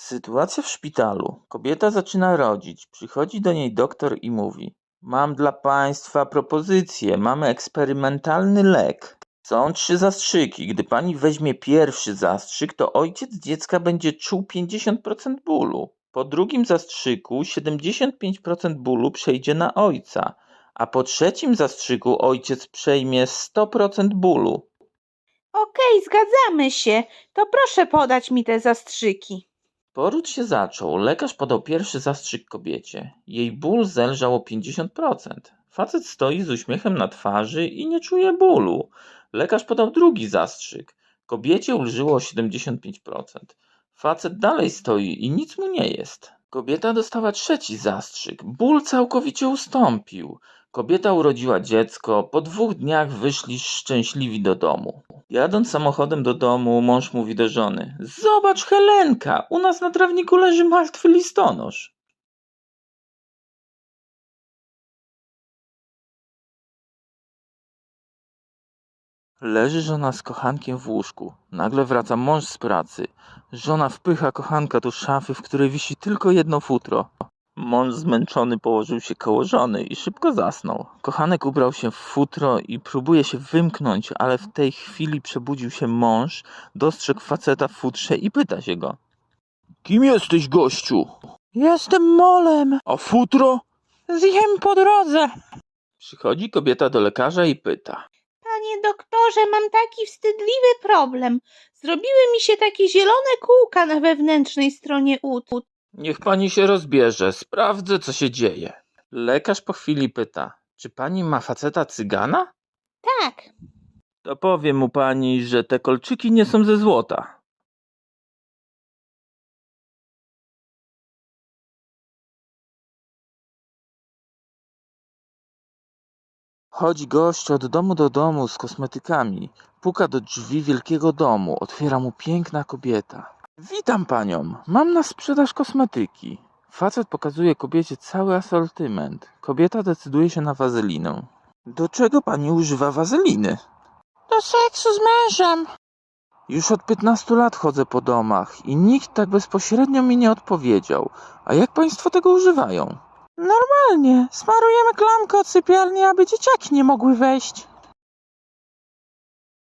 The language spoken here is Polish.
Sytuacja w szpitalu. Kobieta zaczyna rodzić. Przychodzi do niej doktor i mówi: Mam dla państwa propozycję. Mamy eksperymentalny lek. Są trzy zastrzyki. Gdy pani weźmie pierwszy zastrzyk, to ojciec dziecka będzie czuł 50% bólu. Po drugim zastrzyku 75% bólu przejdzie na ojca, a po trzecim zastrzyku ojciec przejmie 100% bólu. Okej, zgadzamy się. To proszę podać mi te zastrzyki. Poród się zaczął. Lekarz podał pierwszy zastrzyk kobiecie. Jej ból zelżał o 50%. Facet stoi z uśmiechem na twarzy i nie czuje bólu. Lekarz podał drugi zastrzyk. Kobiecie ulżyło o 75%. Facet dalej stoi i nic mu nie jest. Kobieta dostała trzeci zastrzyk. Ból całkowicie ustąpił. Kobieta urodziła dziecko. Po dwóch dniach wyszli szczęśliwi do domu. Jadąc samochodem do domu, mąż mówi do żony: Zobacz, Helenka, u nas na trawniku leży martwy listonosz. Leży żona z kochankiem w łóżku. Nagle wraca mąż z pracy. Żona wpycha kochanka do szafy, w której wisi tylko jedno futro. Mąż zmęczony położył się koło żony i szybko zasnął. Kochanek ubrał się w futro i próbuje się wymknąć, ale w tej chwili przebudził się mąż, dostrzegł faceta w futrze i pyta się go. Kim jesteś, gościu? Jestem molem. A futro? Zjem po drodze. Przychodzi kobieta do lekarza i pyta. Panie doktorze, mam taki wstydliwy problem. Zrobiły mi się takie zielone kółka na wewnętrznej stronie ud. Niech pani się rozbierze, sprawdzę co się dzieje. Lekarz po chwili pyta, czy pani ma faceta cygana? Tak, To powie mu pani, że te kolczyki nie są ze złota. Chodzi gość od domu do domu z kosmetykami. Puka do drzwi wielkiego domu. Otwiera mu piękna kobieta. Witam panią. Mam na sprzedaż kosmetyki. Facet pokazuje kobiecie cały asortyment. Kobieta decyduje się na wazelinę. Do czego pani używa wazeliny? Do seksu z mężem. Już od 15 lat chodzę po domach i nikt tak bezpośrednio mi nie odpowiedział. A jak państwo tego używają? Normalnie. Smarujemy klamkę od sypialni, aby dzieciaki nie mogły wejść.